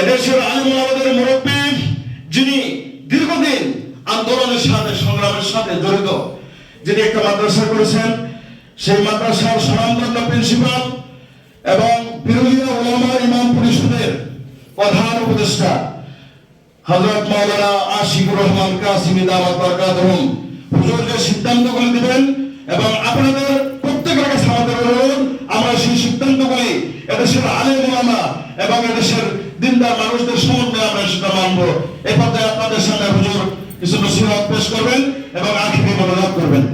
এদেশের আলিমুল আমাদের মুরব্বী যিনি দীর্ঘদিন আন্দোলনের সাথে সংগ্রামের সাথে জড়িত, যিনি একটা মাদ্রাসা করেছেন, সেই মাদ্রাসার স্বনামধন্য প্রিন্সিপাল এবং বিরোধীরা ওলামা ইমাম পরিষদের প্রধান উপদেষ্টা হযরত মাওলানা আশিকুর রহমান কাসিমি দাওয়াত বরকাতুহুম হুজুর যে সিদ্ধান্তগুলি দিবেন এবং আপনাদের প্রত্যেকের কাছে আমাদের অনুরোধ, আমরা সেই সিদ্ধান্তগুলি এদেশের আলেম ওলামা এবং এদেশের দিনদার মানুষদের সমন্বয়ে আমরা সেটা মানব এই পর্যায়ে আপনাদের সামনে হুজুর কিছু নসিহত পেশ করবেন এবং আখিরি মনোযোগ করবেন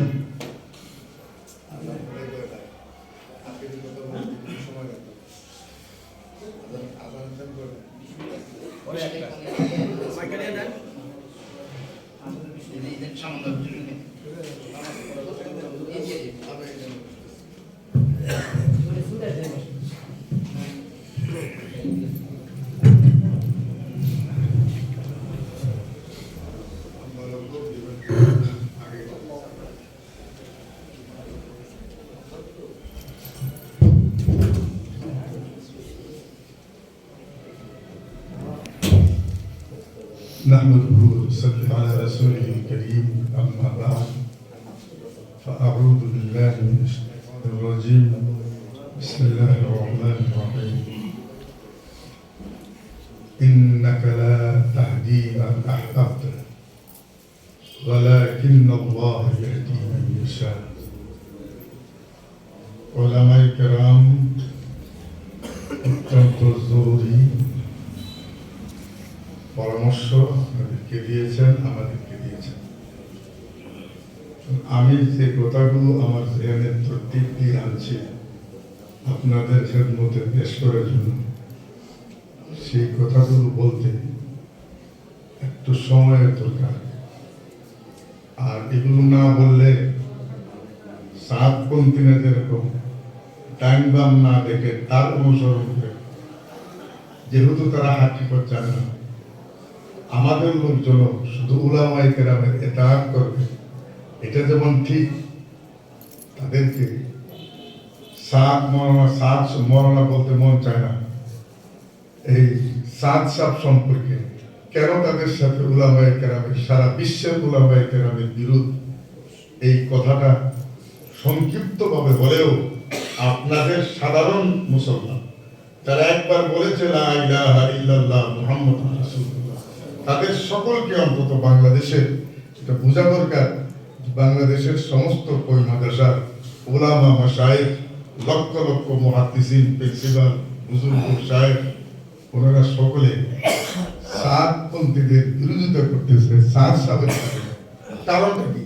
نحمده ونصلي على رسوله الكريم أما بعد فأعوذ بالله من الشيطان الرجيم. بسم الله الرحمن الرحيم. إنك لا تهدي من أحببت ولكن الله يهدي من يشاء. علماء کرام দিয়েছেন, আমাদেরকে দিয়েছেন। আমি যে কথাগুলো আমার জেনের তরতিব দিয়ে আনছি, আপনাদের খেদমতে পেশ করার জন্য, সেই কথাগুলো বলতে একটু সময়ের দরকার। আর এগুলো না বললে সাত পন্থীরা যেরকম ডাইন বাম না দেখে তার অনুসরণ করে, যেহেতু তারা হাকিকত জানে না। আমাদের লোকজন শুধু উলামাই কেরামের এতাহাত করবে। এটা যেমন ঠিক, তাদেরকে সাত মরণা সাত মরণা বলতে মন চায় না। এই সাত সাপ সম্পর্কে কেন তাদের সাথে উলামাই কেরামের, সারা বিশ্বের উলামাই কেরামের বিরোধ? এই কথাটা সংক্ষিপ্তভাবে হলেও আপনাদের সাধারণ মুসলমান তারা একবার বলেছে, লা ইলাহা ইল্লাল্লাহ মুহাম্মাদুর রাসূলুল্লাহ তাদের সকলকে অন্তত বাংলাদেশের এটা বোঝা দরকার, বাংলাদেশের সমস্ত কই মাদ্রাসার ওলামা মাশায়েখ, লক্ষ লক্ষ মুহাদ্দিসিন, প্রিন্সিপাল, বুজুর্গ সাহেব, ওনারা সকলে সাতপন্থীদের বিরোধিতা করতেছে, সাত সাবেক কারণটা কি?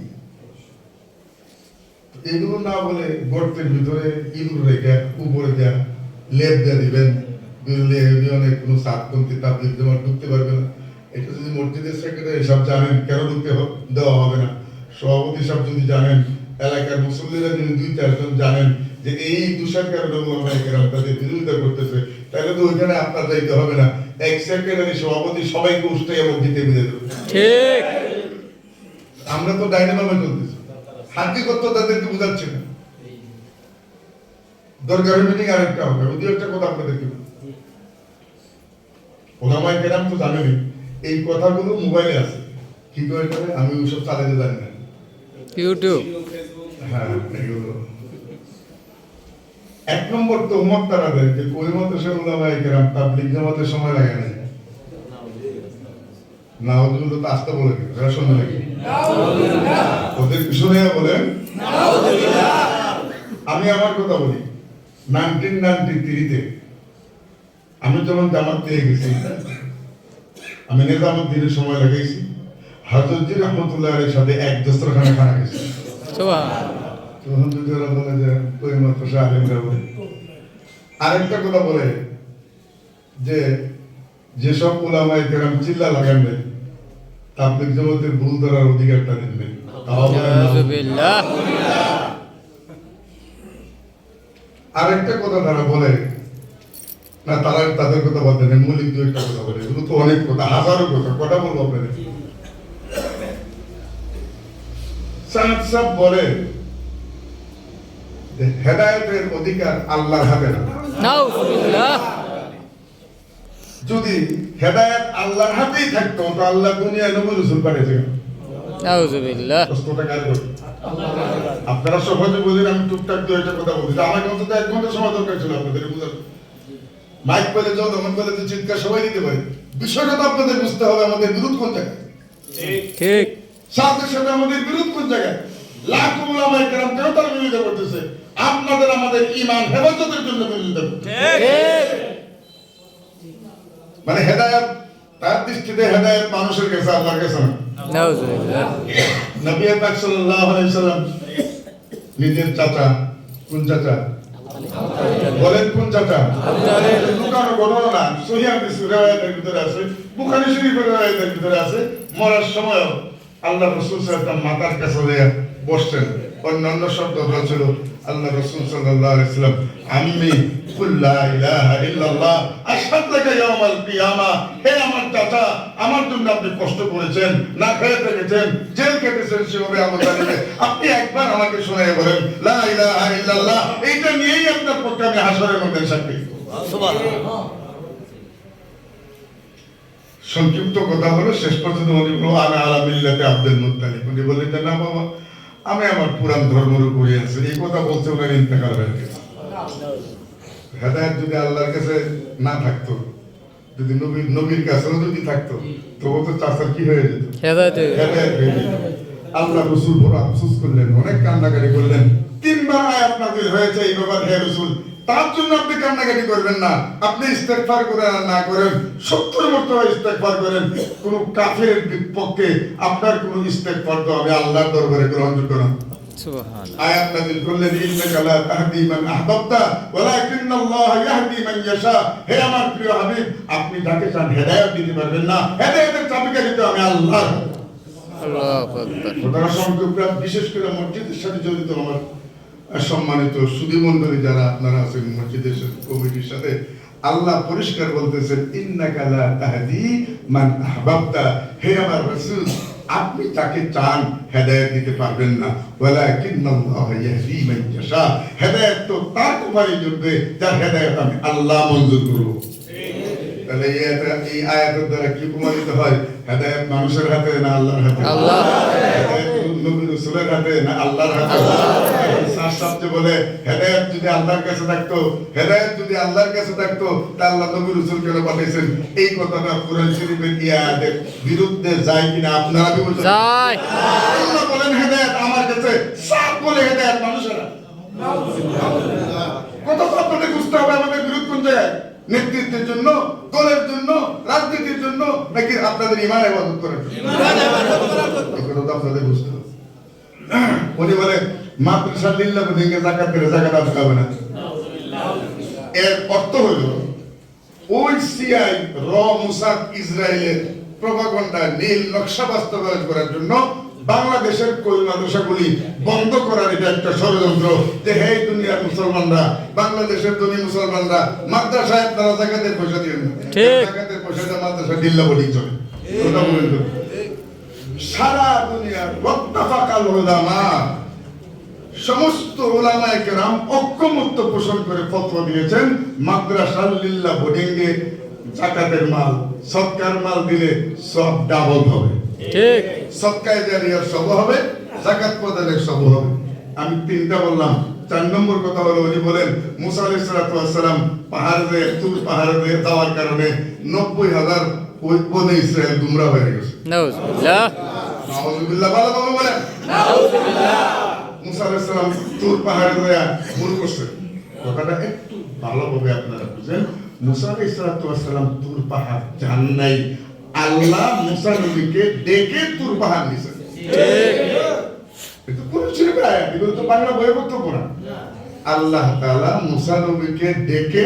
এগুলো না বলে গর্তের ভিতরে ইঁদুর রেখে উপরে যা লেপ দিয়ে দিবেন কোনো সাতপন্থী তাবলিক জমা ঢুকতে পারবে না। এটা যদি মসজিদের সেক্রেটারি সব জানেন কেন ঢুকতে দেওয়া হবে না? সভাপতি সব যদি জানেন এলাকার মুসল্লিরা যদি দুই চারজন জানেন যে এই দূষণ কারণে ওলামায়ে তাদের বিরোধিতা করতেছে তাহলে তো ওইখানে আপনার যাইতে হবে না। এক সেক্রেটারি সভাপতি সবাইকে উষ্টাই মসজিদে বুঝে দেবে। ঠিক। আমরা তো ডাইনামামে চলতেছি। হাকিকত তাদেরকে বোঝাচ্ছে না। দরকার মিটিং আরেকটা হবে। ওই একটা কথা আপনাদেরকে বলি। ওলামাই কেরাম তো জানেনই এই কথাগুলো মোবাইলে আছে। কি করে করে আমি ওইসব চালাতে জানি না। ইউটিউব। হ্যাঁ এগুলো। এক নম্বর তারা দেয় যে সে কেরাম তাবলিগ সময় লাগে না না ওদের তো আসতে বলে কি ওরা শুনে নাকি? ওদের পিছনে বলেন। আমি আমার কথা বলি নাইনটিন নাইনটি থ্রিতে আমি যখন জামাত পেয়ে গেছি আমি নেজামত দিনের সময় লাগাইছি। হাজরজি রহমতুল্লাহ এর সাথে এক দস্তরখানে খানা গেছি সুবহান তখন যদি ওরা বলে যে কই মাত্র আলেমরা বলে আরেকটা কথা বলে যে যেসব ওলামায় কেরাম চিল্লা লাগান নেই তাবলিক জগতের ভুল ধরার অধিকারটা দিন নেই। তাও বলেন না। নাউজুবিল্লাহ। আরেকটা কথা তারা বলে না তারা তাদের কথা বলতে নেই মৌলিক দু একটা কথা বলে। এগুলো তো অনেক কথা হাজারো কথা কটা বলব আপনাদের? যে হেদায়েতের অধিকার আল্লাহর হাতে না। যদি হেদায়েত আল্লাহর হাতেই থাকতো তো আল্লাহ দুনিয়া নবী রসুল পাঠিয়েছে? আপনারা সহজে বোঝেন আমি টুকটাক দু একটা কথা বলছি। আমার অন্তত এক ঘণ্টা সময় দরকার ছিল আপনাদের বুঝার মাইক পেলে যাও তখন পেলে তো চিৎকার সবাই দিতে পারে। বিষয়টা তো আপনাদের বুঝতে হবে আমাদের বিরোধ কোন জায়গায়? ঠিক। সাথে সাথে আমাদের বিরোধ কোন জায়গায়? লাখ ওলামায়ে কেরাম কেন তার বিরোধিতা করতেছে? আপনাদের আমাদের ইমান হেফাজতের জন্য বিরোধিতা মানে হেদায়েত তার দৃষ্টিতে হেদায়েত মানুষের কাছে আল্লাহর কাছে না? নবী পাক সাল্লাল্লাহু আলাইহি সাল্লাম নিজের চাচা কোন চাচা? বলেন কোন চাচা লুকানো ঘটনা না। সহিহ হাদিস riwayat-এর ভিতরে আছে। বুখারি শরীফের riwayat-এর ভিতরে আছে। মরার সময় আল্লাহ রসুল সাহেব তার মাতার কাছে বসছেন অন্যান্য শব্দ ছিল আল্লাহ রাসূল সাল্লাল্লাহু আলাইহি সাল্লাম লা ইলাহা ইল্লাল্লাহ আশহাদু লাকা ইয়াউমাল আমার চাচা আমার জন্য আপনি কষ্ট করেছেন না খেয়ে থেকেছেন জেল কেটেছেন সেভাবে আমার আপনি একবার আমাকে শোনাই বলেন লা ইলাহা ইল্লাল্লাহ এইটা নিয়েই আপনার পক্ষে আমি হাসরের মধ্যে সাক্ষী। সংক্ষিপ্ত কথা হলো শেষ পর্যন্ত উনি আমি আলা মিল্লাতে আব্দুল মুত্তালিব। উনি বললেন না বাবা আমি আমার পুরান ধর্মের উপরে আছি। এই কথা বলছে ওনার ইন্তেকাল হয়ে গেছে হেদায়ত যদি আল্লাহর কাছে না থাকতো যদি নবীর নবীর কাছেও যদি থাকতো তবু তো চাষার কি হয়ে যেত? হেদায়ত হয়ে যেত। আল্লাহ রসুল বড় আফসোস করলেন অনেক কান্নাকাটি করলেন। তিনবার আয়াত নাজিল হয়েছে এই ব্যাপার হে রসুল তার জন্য আপনি কান্নাকাটি করবেন না। আপনি ইস্তেগফার করেন না করেন সত্তর মর্তবা ইস্তেগফার করেন। কোন কাফের বিপক্ষে আপনার কোন ইস্তেগফার তো আমি আল্লাহর দরবারে গ্রহণযোগ্য না। আয়াত নাযিল করলেন ইন্নাকা লা তাহদি মান আহবাবতা ওয়ালাকিন্নাল্লাহ ইয়াহদি মান ইয়াশা। হে আমার প্রিয় হাবিব আপনি যাকে চান হেদায়েত দিতে পারবেন না। হেদায়েতের চাবিকাঠি তো আমি আল্লাহর। হাতে। আকবার। বিশেষ করে মসজিদের সাথে জড়িত আমার সম্মানিত সুধী মন্ডলী যারা আপনারা আছেন মসজিদের কমিটির সাথে আল্লাহ পরিষ্কার বলতেছেন ইন্নাকা লা তাহদি মান আহবাবতা। হে আমার রাসূল আপনি তাকে চান হেদায়েত দিতে পারবেন না। ওয়ালাকিন্নাল্লাহ ইয়াহদি মান ইয়াশা। হেদায়েত তো তার কুমারী জুটবে যার হেদায়েত আমি আল্লাহ মঞ্জুর করব। তাহলে এই আয়াতে- এই আয়াতের দ্বারা কি প্রমাণিত হয়? হেদায়েত মানুষের হাতে না আল্লাহর হাতে? আল্লাহ। হেদায়েত নবী রাসূলের হাতে না আল্লাহর হাতে? সাথে বলে হেদায়েত যদি আল্লাহর কাছে থাকতো হেদায়েত যদি আল্লাহর কাছে থাকতো তা আল্লাহ নবী রাসূল কেন পাঠিয়েছেন এই কথাটা কোরআন শরীফের এই আয়াতের বিরুদ্ধে যায় কিনা আপনারা বিবেচনা যায়। আল্লাহ বলেন হেদায়েত আমার কাছে সাফ বলে হেদায়েত মানুষের। কত আপনাদের বুঝতে হবে আমাদের বিরোধ কোন জায়গায় নেতৃত্বের জন্য দলের জন্য রাজনীতির জন্য নাকি আপনাদের ইমান ইবাদত করার জন্য? আপনাদের বুঝতে হবে। উনি বলে মাদ্রাসা লিল্লাহ ভেঙে জাকাত করে জাকাত আসতে হবে না। এর অর্থ হইল ওই সিআই র মুসাদ ইসরায়েলের প্রভাগন্ডা নীল নকশা বাস্তবায়ন করার জন্য বাংলাদেশের কই মাদ্রাসাগুলি বন্ধ করার এটা একটা ষড়যন্ত্র যে হে দুনিয়ার মুসলমানরা বাংলাদেশের ধনী মুসলমানরা মাদ্রাসায় আপনারা জাকাতের পয়সা দিবেন না। জাকাতের পয়সা দিয়ে মাদ্রাসা দিল্লা বলেই চলে। সারা দুনিয়ার ওয়াত্তাফাকাল উলামা সমস্ত ওলামায়ে কেরাম ঐক্যমত্য পোষণ করে ফতোয়া দিয়েছেন মাদ্রাসা লিল্লা বোর্ডিংয়ে জাকাতের মাল সৎকার মাল দিলে সব ডাবল হবে। ঠিক। সৎকায় জারিয়ার সব হবে জাকাত প্রদানের সব হবে। আমি তিনটা বললাম চার নম্বর কথা হলো উনি বলেন মুসা আলাইহিস সালাতু ওয়াস সালাম পাহাড় তুর পাহাড় যাওয়ার কারণে নব্বই হাজার বনে ইসরায়েল গুমরা হয়ে গেছে। নাউজুবিল্লাহ। নাউজুবিল্লাহ ভালো ভাবে বলেন। মুসা আলাইহিস সালাম তুর পাহাড়ে ধরে ভুল করছেন কথাটা একটু ভালোভাবে আপনারা বুঝেন। মুসা আলাইহিস সালাতু তুর পাহাড় যান নাই। আল্লাহ মুসা নবীকে ডেকে তুর পাহাড় নিছেন আল্লাহ তাআলা মুসা নবীকে ডেকে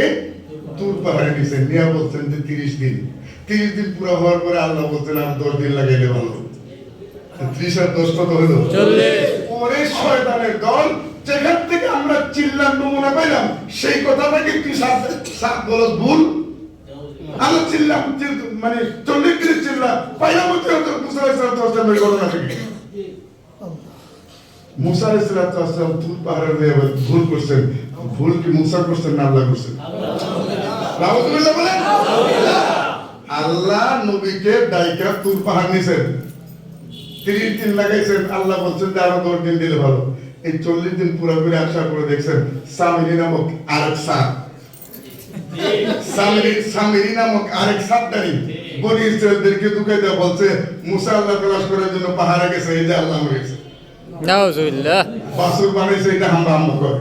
তুর পাহাড়ে নিছেন নিয়ে বলছেন যে 30 দিন। 30 দিন পুরো হওয়ার পরে আল্লাহ বলছেন, আর 10 দিন লাগাইলে ভালো ত্রিশ আর দশ কত হইল চল্লিশ। শয়তানের দল যেখান থেকে আমরা চিল্লার নমুনা পাইলাম সেই কথাটাকে কি সাত সাত বলস ভুল? আমরা চিল্লাম মানে চল্লিশ দিনের চিল্লা পাইলাম হচ্ছে হয়তো মুসা ইসলামের ঘটনা থেকে। মুসা ইসলাম তুল পাহাড়ে ভুল করছেন। ভুল কি মুসা করছেন না আল্লাহ করছেন? আল্লাহ নবীকে ডাইকা তুর পাহাড় নিছেন। তিরিশ দিন লাগাইছেন আল্লাহ বলছেন যে আরও দশ দিন দিলে ভালো। এই চল্লিশ দিন পুরোপুরি আসার পরে দেখছেন সামিরি নামক আরেক সাপ। সামিরি সামিরি নামক আরেক সাপদারি বনি ইসরায়েলদেরকে দেওয়া বলছে মুসা আল্লাহ তালাশ করার জন্য পাহাড়ে গেছে এই যে আল্লাহ হয়েছে বাসুর বানাইছে এটা হাম্বা হাম্বা করে।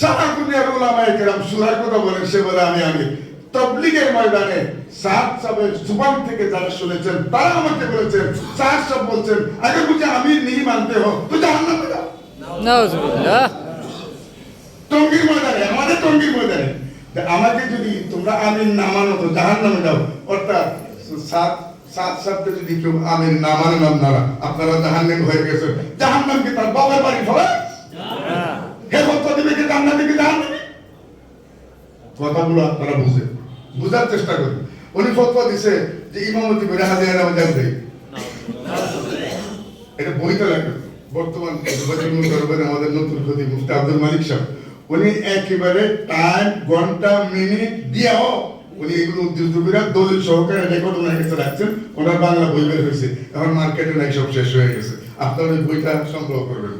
সারা দুনিয়ার ওলামায়ে কেরাম সুরার কথা বলেন সে বলে আমি আমি। তবলিগের ময়দানে সাত সাহেবের জুবান থেকে যারা শুনেছেন তারা আমাকে বলেছেন সাত সাহেব বলছেন আগে বুঝে আমি নিয়ে মানতে হোক তো জাহান্নামে টঙ্গির ময়দানে আমাদের টঙ্গির ময়দানে। আমাকে যদি তোমরা আমিন না মানো তো জাহান্নামে যাও। অর্থাৎ সাত সাত সাতটা যদি কেউ আমিন না মানেন আপনারা আপনারা জাহান্নামে হয়ে গেছেন। জাহান্নাম কি তার বাবার বাড়ি ফলে? হে ভক্ত দিবে কি জান্নাত দিবে জাহান্নামে? কথাগুলো আপনারা বুঝেন। বুঝার চেষ্টা করেন উনি ফতোয়া দিছে যে ইমামতি করে হাজিরা নামে যাবে এটা বইতে লাগে বর্তমান আমাদের নতুন খতি মুফতি আব্দুল মালিক সাহেব। উনি একেবারে টাইম, ঘণ্টা, মিনিট দিয়াও উনি এগুলো উদ্ধৃত করে দলিল সহকারে রেকর্ড ওনার কাছে রাখছেন। ওনার বাংলা বই বের হয়েছে। এখন মার্কেটে নাই, সব শেষ হয়ে গেছে। আপনারা ওই বইটা সংগ্রহ করবেন।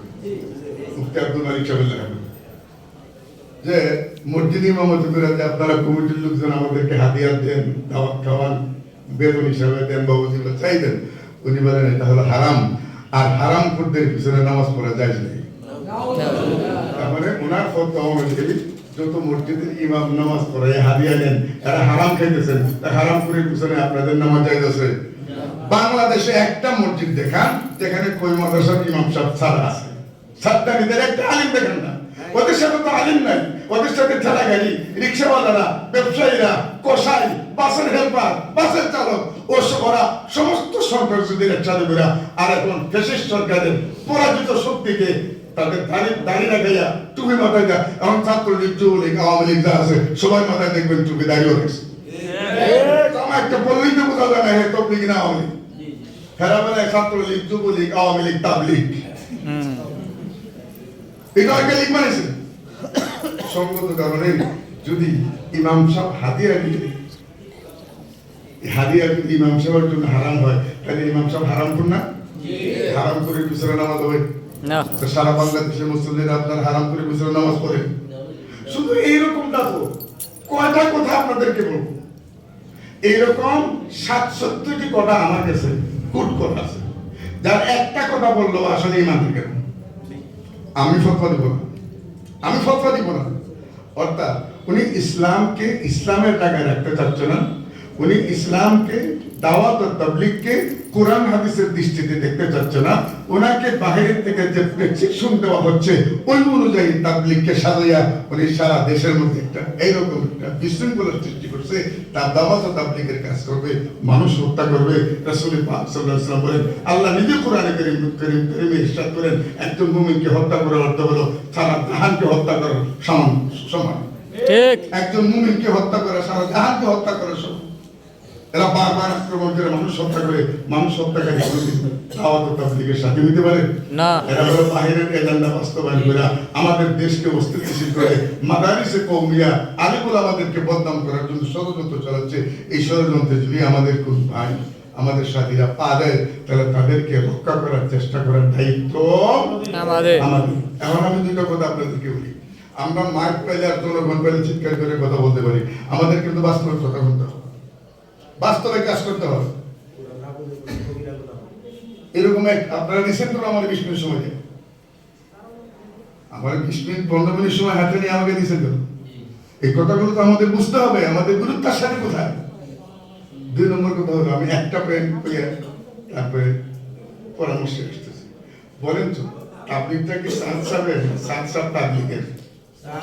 মুফতি আব্দুল মালিক সাহেবের লেখা। যে মসজিদ ইমামতি করে যে আপনারা কমিটির লোকজন আমাদেরকে হাতিয়ার দেন, দাওয়াত খাওয়ান, বেতন হিসাবে দেন বাবু যেগুলো চাইবেন উনি বলেন এটা হলো হারাম। আর হারাম করদের পিছনে নামাজ পড়া যায় নেই। তার মানে ওনার ফতোয়া অনুযায়ী যত মসজিদের ইমাম নামাজ পড়ে তারা হারাম খাইতেছেন হারাম করে পিছনে আপনাদের নামাজ যায় আছে বাংলাদেশে একটা মসজিদ দেখান, যেখানে কই মাদ্রাসার ইমাম সাহেব ছাড়া আছে। সাত্তানিদের একটা আলিম দেখেন না। ওদের সাথে তো আলিম নাই ওদের সাথে ঠেলা গাড়ি রিক্সাওয়ালারা ব্যবসায়ীরা কসাই বাসের হেল্পার বাসের চালক ও ওরা সমস্ত সন্ত্রাসীদের একসাথে করে আর এখন ফেসিস্ট সরকারের পরাজিত শক্তিকে তাদের দাড়ি দাড়ি লাগাইয়া টুপি মাথায় দেয় এখন ছাত্রলীগ যুবলীগ আওয়ামী লীগ যা আছে সবাই মাথায় দেখবেন টুপি দাঁড়িয়ে রয়েছে। আমার একটা বললেই তো বোঝা যায় না হে তবলিগ না আওয়ামী লীগ। ফেরাবেলায় ছাত্রলীগ যুবলীগ আওয়ামী লীগ তাবলীগ। এটা একটা লিগ মানেছে সঙ্গত কারণে যদি ইমাম সাহেব হাদিয়া যদি ইমাম সাহেবের জন্য হারাম হয় তাহলে ইমাম সাহেব হারাম করুন না? হারাম করে পিছনে নামাজ তো সারা বাংলাদেশের মুসলিমরা আপনার হারাম করে পিছনে নামাজ পড়েন শুধু এইরকম না তো। কয়টা কথা আপনাদেরকে বলব? এইরকম সাতষট্টিটি কথা আমার কাছে কুট কথা আছে। যার একটা কথা বলল আসলে ইমানের কেন? আমি ফতোয়া দিব না। আমি ফতোয়া দিব না। অর্থাৎ উনি ইসলামকে ইসলামের টাকায় রাখতে চাচ্ছে না। উনি ইসলামকে দাওয়াত ও তাবলিগকে কোরআন হাদিসের দৃষ্টিতে দেখতে চাচ্ছে না। ওনাকে বাহিরের থেকে যে প্রেসক্রিপশন দেওয়া হচ্ছে ওই অনুযায়ী তাবলিগকে সাজাইয়া উনি সারা দেশের মধ্যে একটা এইরকম একটা বিশৃঙ্খলার সৃষ্টি করছে। তার দাওয়াত ও তাবলিগের কাজ করবে মানুষ হত্যা করবে। রাসূল পাক বলেন আল্লাহ নিজে কোরআনে কারীম কারীম কারীমে ইরশাদ করেন একজন মুমিনকে হত্যা করার অর্থ হলো সারা জাহানকে হত্যা করার সমান সমান। একজন মুমিনকে হত্যা করা সারা জাহানকে হত্যা করা সমান। এরা বারবার আক্রমণ করে মানুষ হত্যা করে মানুষ হত্যাকারী কোনোদিন দাওয়াত তাবলীগের সাথে হইতে পারে। না। এরা হলো বাহিরের এজেন্ডা বাস্তবায়ন করে আমাদের দেশকে অস্থিতিশীল করে। মাদারিসে কৌমিয়া আলিকুল আমাদেরকে বদনাম করার জন্য ষড়যন্ত্র চালাচ্ছে। এই ষড়যন্ত্রে যদি আমাদের কোন ভাই আমাদের সাথীরা পা দেয় তাহলে তাদেরকে রক্ষা করার চেষ্টা করার দায়িত্ব আমাদের। এখন আমি দুটো কথা আপনাদেরকে বলি। আমরা মাইক পাইলে আর জনগণ পাইলে চিৎকার করে কথা বলতে পারি। আমাদের কিন্তু বাস্তবে কথা বলতে হবে বাস্তবে কাজ করতে হবে। এরকম এক আপনারা রিসেন্ট করে আমার বিশ মিনিট সময় আমার বিশ মিনিট পনেরো মিনিট সময় হাতে নিয়ে আমাকে দিয়েছেন তো। এই কথাগুলো তো আমাদের বুঝতে হবে আমাদের গুরুত্বের সাথে কোথায়? দুই নম্বর কথা হলো আমি একটা প্রেম পেয়ে তারপরে পরামর্শ আসতেছি। বলেন তো তাবলিগটা কি সাত সাবের সাত সাত তাবলিগের।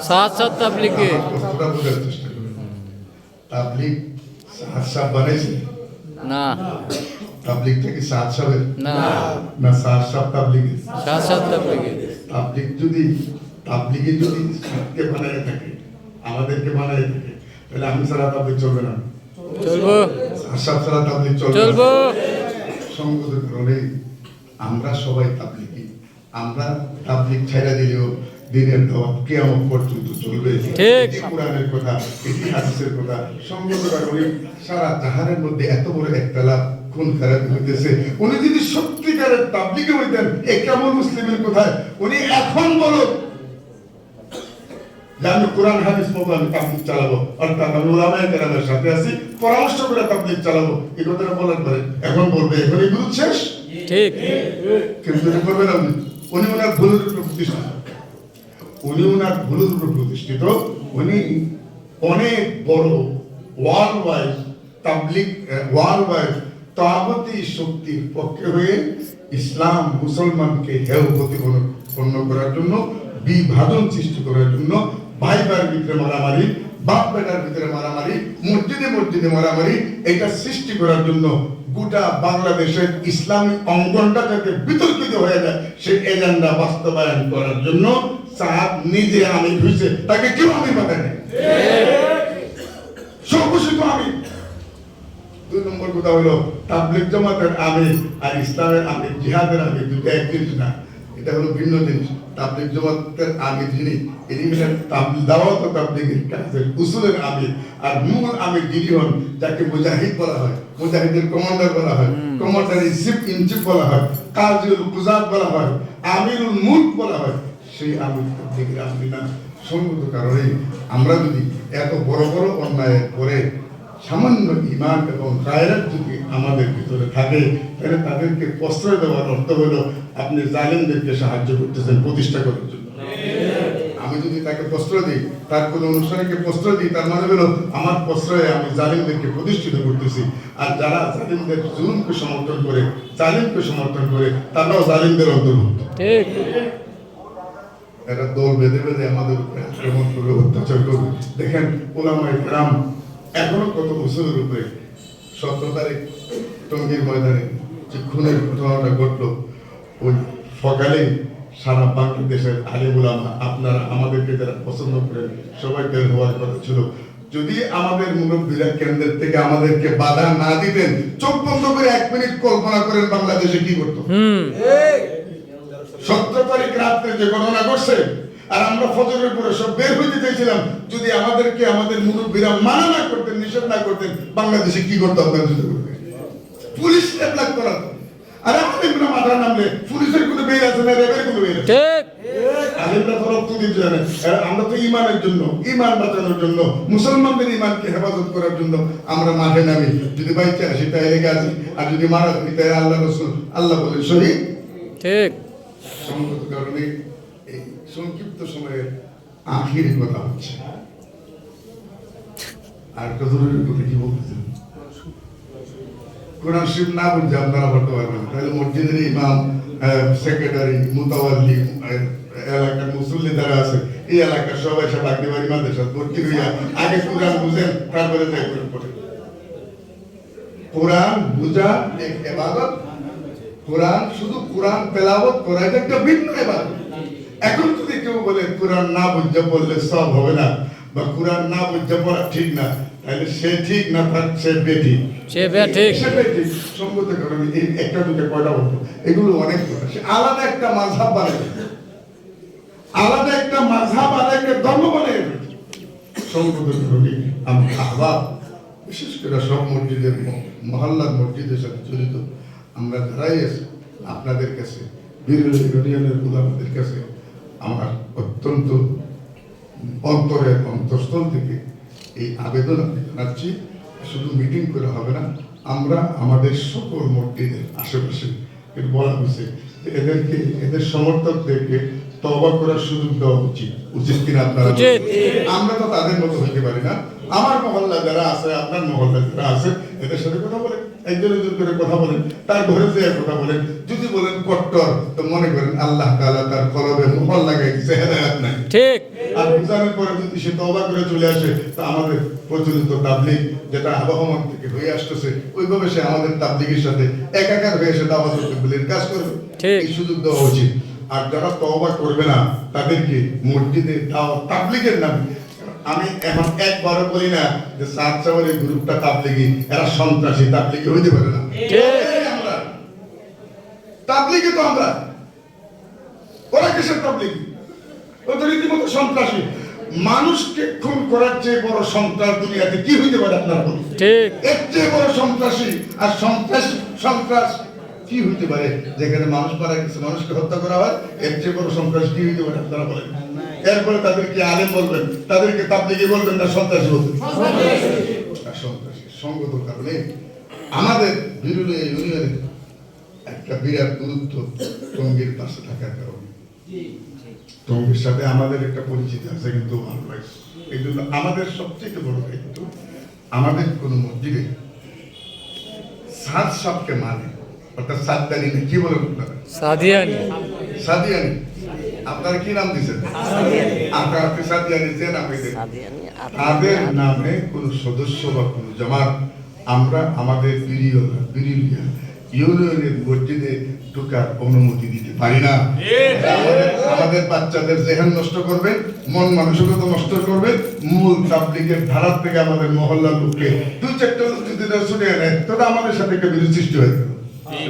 সাত সাত তাবলিগে আমার কথাটা বোঝার চেষ্টা করুন। তাবলিগ সাত না। তাবলিগটা কি সাত সাবের না। না সাত সাত তাবলিগের সাত সাত তাবলিগে তাবলিগ যদি তাবলিগে যদি সাতকে বানায় থাকে আমাদেরকে বানায় থাকে তাহলে আমি ছাড়া তাবলিগ চলবে না। চলবো। সাত ছাড়া তাবলিগ চলবে চলবো। সঙ্গত কারণে আমরা সবাই তাবলিগি আমরা তাবলিগ ছেড়ে দিলেও দিনের দাওয়াত কিয়ামত পর্যন্ত চলবে ঠিক। কোরআনের কথা এটি হাদিসের কথা সঙ্গত কারণে সারা জাহানের মধ্যে এত বড় একতলা খুন খারাপ হইতেছে। উনি যদি সত্যিকারের তাবলিগে হইতেন এ কেমন মুসলিমের কোথায়? উনি এখন বলো যে আমি কোরআন হাদিস মতো আমি তাবলিগ চালাবো। অর্থাৎ আমি ওলামায়ে কেরামের সাথে আছি পরামর্শ করে তাবলিগ চালাবো। এই কথাটা বলার পরে এখন বলবে এখন এই শেষ? ঠিক। কিন্তু এটা করবে না উনি ওনার ভুলের প্রতিষ্ঠিত উনি ওনার ভুলের উপর প্রতিষ্ঠিত। উনি অনেক বড় ওয়ার্ল্ড ওয়াইড তাবলিক ওয়ার্ল্ড ওয়াইড তাবতি শক্তির পক্ষে হয়ে ইসলাম মুসলমানকে হেয় প্রতিপন্ন করার জন্য, বিভাজন সৃষ্টি করার জন্য ভাই ভাইয়ের ভিতরে মারামারি, বাপ বেটার ভিতরে মারামারি, মসজিদে মসজিদে মারামারি, এটা সৃষ্টি করার জন্য গোটা বাংলাদেশের ইসলামী অঙ্গনটা যাতে বিতর্কিত হয়ে যায় সেই এজেন্ডা বাস্তবায়ন করার জন্য সাহাব নিজে আমি হয়েছে তাকে কেউ আমি পাঠাই সর্বশিত আমি। দুই নম্বর কথা হলো তাবলিগ জামাতের আমির আর ইসলামের আমির জিহাদের আমির দুটো এক জিনিস না এটা হলো ভিন্ন জিনিস। তাবলিগ জামাতের আমির যিনি ইনি হলেন দাওয়াত ও তাবলিগের কাজের উসুলের আমির আর মূল আমির যিনি হন যাকে মুজাহিদ বলা হয়। মুজাহিদের কমান্ডার বলা হয় commander in chief in chief বলা হয় কাজীউল কুজাত বলা হয় আমিরুল মুলক বলা হয়। সেই তাবলিগের আমির না কারণে আমরা যদি এত বড় বড় অন্যায় করে সামান্য ইমান এবং গায়রাত যদি আমাদের ভিতরে থাকে, তাহলে তাদেরকে প্রশ্রয় দেওয়ার অর্থ হলো আপনি জালিমদেরকে সাহায্য করতেছেন প্রতিষ্ঠা করার জন্য। আমি যদি তাকে প্রশ্রয় দিই, তার কোনো অনুষ্ঠানকে প্রশ্রয় দিই, তার মানে হলো আমার প্রশ্রয়ে আমি জালিমদেরকে প্রতিষ্ঠিত করতেছি। আর যারা জালিমদের জুলুমকে সমর্থন করে, জালিমকে সমর্থন করে, তারাও জালিমদের অন্তর্ভুক্ত। এরা দল বেঁধে বেঁধে আমাদের উপরে আক্রমণ করবে অত্যাচার করবে দেখেন ওলামায় গ্রাম এখনও কত বছরের উপরে সতেরো তারিখ টঙ্গীর ময়দানে যে খুনের ঘটনাটা ঘটলো ওই সকালে সারা বাংলাদেশের আলে ওলামা আপনারা আমাদেরকে যারা পছন্দ করেন সবাই বের হওয়ার কথা ছিল। যদি আমাদের মুরব্বীরা কেন্দ্রের থেকে আমাদেরকে বাধা না দিতেন চোখ বন্ধ করে এক মিনিট কল্পনা করেন বাংলাদেশে কি করতো হুম। সতেরো তারিখ রাত্রে যে ঘটনা ঘটছে আর আমরা ফজরের পরে সব বের হইতে চাইছিলাম যদি আমাদেরকে আমাদের মুরব্বীরা মানা না করতেন নিষেধ না করতেন বাংলাদেশে কি করতে আপনার করবে পুলিশ না তো। আর মাথা নামলে পুলিশের কোনো বের আছে না রেপের কোনো বের আছে আলিমরা তো রক্ত দিতে জানে আমরা তো ইমানের জন্য ইমান বাঁচানোর জন্য মুসলমানদের ইমানকে হেফাজত করার জন্য আমরা মাঠে নামি। যদি বাইচে আসি তাই গেছি আর যদি মারা যাই তাই আল্লাহ রসুল। আল্লাহ বলে শহীদ। ঠিক। সংগত কারণে এই সংক্ষিপ্ত সময়ে আখির কথা হচ্ছে। আর একটা জরুরি কথা কি বলতেছেন কোরআন শরীফ না বুঝছে আপনারা পড়তে পারবেন তাহলে মসজিদের ইমাম সেক্রেটারি, মুতাওয়াল্লি এলাকার মুসল্লি যারা আছে, এই এলাকার সবাই সব আগের বাড়ি মাদ্রাসা ভর্তি হইয়া আগে কোরআন বুঝেন, তারপরে যাই কোরআন পড়েন। কোরআন বুঝা, এবাদত কোরআন শুধু কোরআন তেলাওয়াত করা এটা একটা ভিন্ন এবাদত এখন যদি কেউ বলে কোরআন না বুঝতে বললে সব হবে না বা কোরআন না বুঝতে পড়া ঠিক না তাহলে সে ঠিক না তার সে বেঠিক। সে বে ঠিক সেটাই ঠিক সঙ্গত কারণে এই একটা দুটো কয়টা বলতো এগুলো অনেক সে আলাদা একটা মাঝহাব বানায় আলাদা একটা মাঝহাব আলাদা একটা ধর্ম বানায় সঙ্গত কারণে আমরা আহ্বাব বিশেষ করে সব মসজিদের মহল্লার মসজিদের সাথে জড়িত। আমরা যারাই আছি আপনাদের কাছে বিভিন্ন ইউনিয়নের গুলামদের কাছে আমার অত্যন্ত অন্তরের অন্তঃস্থল থেকে এই আবেদন আমি জানাচ্ছি। শুধু মিটিং করে হবে না আমরা আমাদের সকল মসজিদের আশেপাশে বলা হয়েছে যে এদেরকে এদের সমর্থকদেরকে তবা করার সুযোগ দেওয়া উচিত উচিত কিনা আপনারা আমরা তো তাদের মতো হইতে পারি না। আমার মহল্লা যারা আছে আপনার মহল্লা যারা আছে এদের সাথে কথা বলেন একজন একজন করে কথা বলেন তার ঘরে যেয়ে কথা বলেন যদি বলেন কট্টর তো মনে করেন আল্লাহ তাআলা তার কলবে মোহর লাগাই দিছে হেদায়াত নাই ঠিক। আর বুঝানোর পরে যদি সে তওবা করে চলে আসে তা আমাদের প্রচলিত তাবলিগ যেটা আবহমান থেকে হয়ে আসতেছে ওইভাবে সে আমাদের তাবলিগের সাথে একাকার হয়ে সে দাওয়াত তাবলিগের কাজ করবে। এই সুযোগ দেওয়া উচিত। আর যারা তওবা করবে না তাদেরকে মসজিদে দাওয়াত তাবলিগের নামে আমি এখন একবারও বলি না যে সাত চাওয়ার এই গ্রুপটা তাবলিগি এরা সন্ত্রাসী তাবলিগি হইতে পারে না। তাবলিগি তো আমরা। ওরা কিসের তাবলিগি ও তো রীতিমতো সন্ত্রাসী। মানুষকে খুন করার চেয়ে বড় সন্ত্রাস দুনিয়াতে কি হইতে পারে আপনারা বলুন? ঠিক। এর চেয়ে বড় সন্ত্রাসী আর সন্ত্রাস সন্ত্রাস কি হইতে পারে? যেখানে মানুষ মারা গেছে মানুষকে হত্যা করা হয় এর চেয়ে বড় সন্ত্রাস কি হইতে পারে আপনারা বলেন? এরপরে তাদেরকে আলেম বলবেন তাদেরকে তাবলিগে বলবেন না সন্ত্রাসী বলবেন। আর সন্ত্রাসী সঙ্গত কারণে আমাদের বিরুলিয়া ইউনিয়নে একটা বিরাট গুরুত্ব টঙ্গীর পাশে থাকার কারণে। টঙ্গীর সাথে আমাদের একটা পরিচিতি আছে কিন্তু ভালো লাগছে এই জন্য আমাদের সবচেয়ে বড় দায়িত্ব আমাদের কোন মসজিদে সাত সবকে মানে অর্থাৎ সাতদানি কি বলেন সাদিয়ানি। সাদিয়ানি। আপনারা কি নাম দিয়েছেন আপনারা আপনি সাদিয়ানি যে নাম তাদের নামে? কোন সদস্য বা কোন জামাত আমরা আমাদের বিরিয় ইউনিয়নের মসজিদে ঢোকার অনুমতি দিতে পারি না। আমাদের- বাচ্চাদের জেহান নষ্ট করবে মন মানসিকতা নষ্ট করবে মূল তাবলিগের ধারার থেকে আমাদের মহল্লার লোককে দু চারটা যদি ছুটে এনে তবে আমাদের সাথে একটা বিরোধ সৃষ্টি হয়ে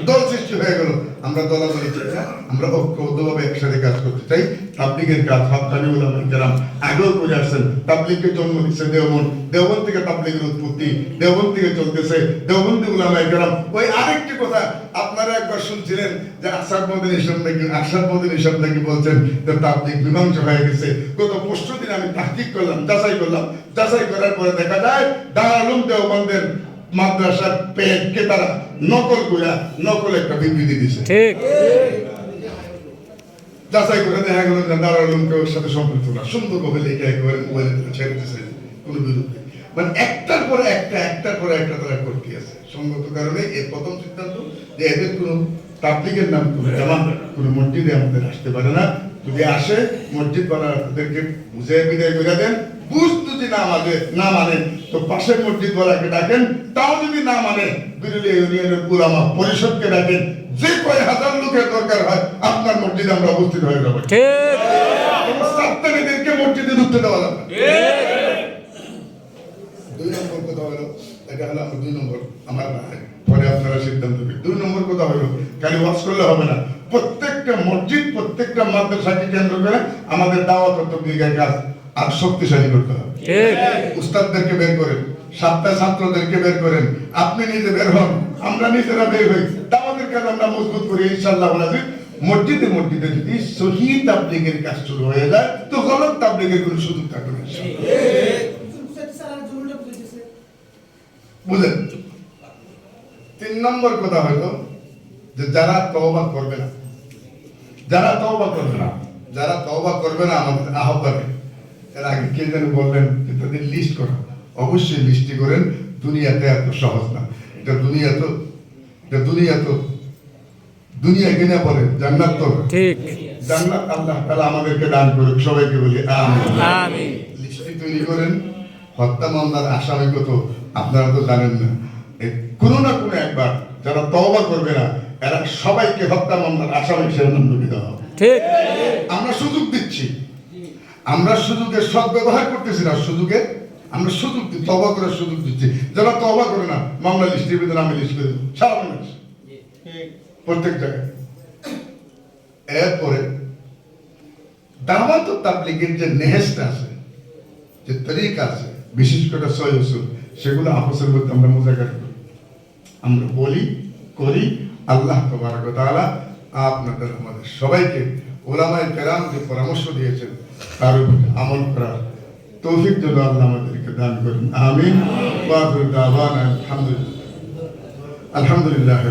দল সৃষ্টি হয়ে গেল। আমরা দলাদলি চাই না আমরা ঐক্যবদ্ধভাবে একসাথে কাজ করতে চাই। তাবলিগের কাজ হাততালি উলামা কেরাম, আগেও করে আসছেন। তাবলিগকে জন্ম দিচ্ছে দেওবন দেওবন থেকে তাবলিগের উৎপত্তি দেওবন থেকে চলতেছে। দেওবন্দি উলামা কেরাম। ওই আরেকটি কথা, আপনারা একবার শুনছিলেন যে আসাদ মদিন ইসলাম নাকি, আসাদ মদিন ইসলাম নাকি বলছেন যে তাবলিগ মীমাংসা হয়ে গেছে। গত পরশু দিন আমি তাহকিক করলাম, যাচাই করলাম। যাচাই করার পরে দেখা যায় দারুম দেওবন্দের মাদ্রাসার পেটকে তারা নকল কইরা নকল একটা বিবৃতি দিছে। ঠিক। যাচাই করে দেখা গেল যে দারুল সাথে সম্পৃক্ত না। সুন্দর ভাবে লেখা একেবারে মোবাইলে ছেড়ে দিতেছে কোনো বিরুদ্ধে মানে একটার পরে একটা একটার পরে একটা তারা করতে আছে। সঙ্গত কারণে এর প্রথম সিদ্ধান্ত যে এদের কোনো তাবলিগের নাম কোনো জামা কোনো মসজিদে আমাদের আসতে পারে না। যদি আসে মসজিদ তাদেরকে বুঝে বিদায় করে দেন। যদি না মানে না মানেন তো পাশের মসজিদ ওয়ালাকে ডাকেন তাও যদি না মানে বিরুলিয়া ইউনিয়নের উলামা পরিষদকে ডাকেন যে কয় হাজার লোকের দরকার হয় আপনার মসজিদে আমরা উপস্থিত হয়ে যাব। ঠিক। সাত্তানিদেরকে মসজিদে ঢুকতে দেওয়া যাবে দুই নম্বর কথা হলো এটা হলো আমার দুই নম্বর আমার পরে আপনারা সিদ্ধান্ত দুই নম্বর কথা হলো খালি ওয়াজ করলে হবে না। প্রত্যেকটা মসজিদ প্রত্যেকটা মাদ্রাসাকে কেন্দ্র করে আমাদের দাওয়াত কাজ। আর শক্তিশালী করতে হবে উস্তাদদেরকে বের করেন সাতটা ছাত্রদেরকে বের করেন। আপনি নিজে বের হন আমরা নিজেরা বের হই। দাওয়াতের কাজ আমরা মজবুত করি ইনশাআল্লাহ বলাজি মসজিদে মসজিদে যদি সহি তাবলিগের কাজ শুরু হয়ে যায় তো গলত তাবলিগের কোনো সুযোগ থাকবে না। বুঝলেন? তিন নম্বর কথা হলো যে যারা তওবা করবে না যারা তওবা করবে না যারা তওবা করবে না আমাদের আহ্বানে এর আগে কে যেন বললেন যে তাদের লিস্ট করো। অবশ্যই লিস্টটি করেন দুনিয়াতে এত সহজ না। এটা দুনিয়া তো এটা দুনিয়া তো দুনিয়া কিনা বলে? জান্নাত তো ঠিক। জান্নাত আল্লাহ তাআলা আমাদেরকে দান করুক সবাইকে বলি আমিন। আমিন। তৈরি করেন হত্যা মামলার আসামি কত আপনারা তো জানেন না। কোনো না কোনো একবার যারা তওবা করবে না এরা সবাইকে হত্যা মামলার আসামি হিসেবে দেওয়া হবে। ঠিক। আমরা সুযোগ দিচ্ছি। আমরা সুযোগের ব্যবহার করতেছি না সুযোগে আমরা সুযোগ দিচ্ছি তবা করার সুযোগ দিচ্ছি। যারা তবা করে না, মামলা লিস্ট ভিতরে আমি লিস্ট করে দেবো সারা বাংলাদেশ। প্রত্যেক জায়গায়। এরপরে দাওয়াত তাবলিগের যে নেহেসটা আছে, যে তরিকা আছে, বিশেষ করে সয় সেগুলো আপসের মধ্যে আমরা মোজাকার করি। আমরা বলি, করি, আল্লাহ ওয়া তাআলা আপনাদের আমাদের সবাইকে ওলামায়ে কেরাম যে পরামর্শ দিয়েছেন। তার উপরে আমল করার তৌফিক যেন আল্লাহ আমাদেরকে দান করেন। আমিন। আলহামদুলিল্লাহ। আলহামদুলিল্লাহ।